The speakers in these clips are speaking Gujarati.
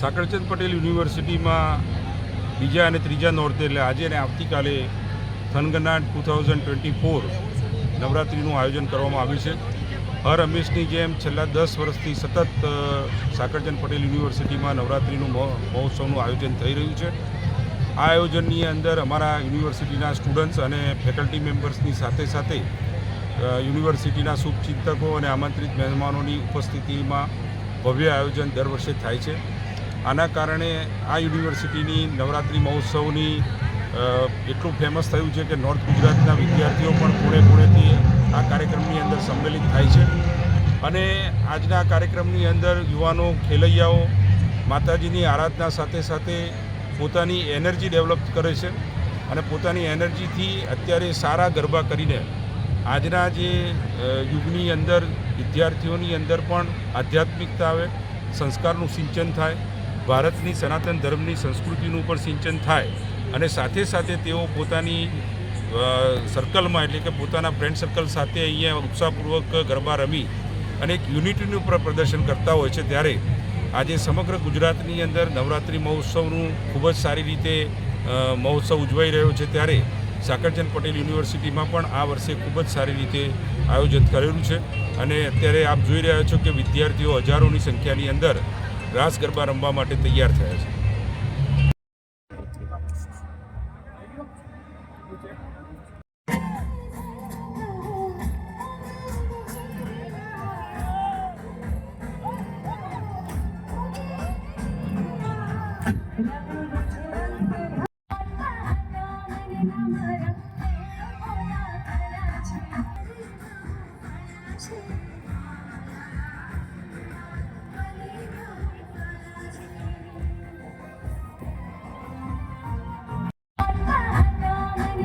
સાકરચંદ પટેલ યુનિવર્સિટીમાં બીજા અને ત્રીજા નોરતે, એટલે આજે અને આવતીકાલે થનગના ટુ થાઉઝન્ડ ટ્વેન્ટી ફોર નવરાત્રિનું આયોજન કરવામાં આવ્યું છે. હર હંમેશની જેમ છેલ્લા દસ વર્ષથી સતત સાકરચંદ પટેલ યુનિવર્સિટીમાં નવરાત્રિનું મહો- મહોત્સવનું આયોજન થઈ રહ્યું છે. આ આયોજનની અંદર અમારા યુનિવર્સિટીના સ્ટુડન્ટ્સ અને ફેકલ્ટી મેમ્બર્સની સાથે સાથે યુનિવર્સિટીના શુભચિંતકો અને આમંત્રિત મહેમાનોની ઉપસ્થિતિમાં ભવ્ય આયોજન દર વર્ષે થાય છે. આના કારણે આ યુનિવર્સિટીની નવરાત્રિ મહોત્સવની એટલું ફેમસ થયું છે કે નોર્થ ગુજરાતના વિદ્યાર્થીઓ પણ પૂણે પૂણેથી આ કાર્યક્રમની અંદર સંમેલિત થાય છે. અને આજના કાર્યક્રમની અંદર યુવાનો, ખેલૈયાઓ, માતાજીની આરાધના સાથે સાથે પોતાની એનર્જી ડેવલપ કરે છે અને પોતાની એનર્જીથી અત્યારે સારા ગરબા કરીને આજના જે યુગની અંદર વિદ્યાર્થીઓની અંદર પણ આધ્યાત્મિકતા આવે, સંસ્કારનું સિંચન થાય ભારતની સનાતન ધર્મની સંસ્કૃતિનું પણ સિંચન થાય અને સાથે સાથે તેઓ પોતાની સર્કલમાં એટલે કે પોતાના ફ્રેન્ડ સર્કલ સાથે અહીંયા ઉત્સાહપૂર્વક ગરબા રમી અને એક યુનિટીનું પણ પ્રદર્શન કરતા હોય છે. ત્યારે આજે સમગ્ર ગુજરાતની અંદર નવરાત્રિ મહોત્સવનું ખૂબ જ સારી રીતે મહોત્સવ ઉજવાઈ રહ્યો છે. ત્યારે સાકરચંદ પટેલ યુનિવર્સિટીમાં પણ આ વર્ષે ખૂબ જ સારી રીતે આયોજન કરેલું છે. અને અત્યારે આપ જોઈ રહ્યા છો કે વિદ્યાર્થીઓ હજારોની સંખ્યાની અંદર રાસ ગરબા રમવા માટે તૈયાર થયા છે.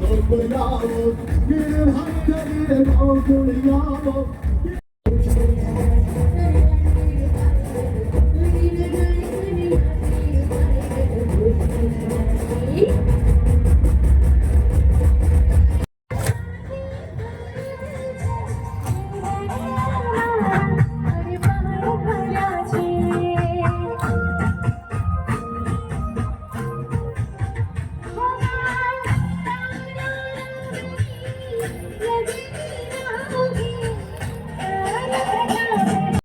Yavrum yavrum, yürüm hakka yürüm, avrum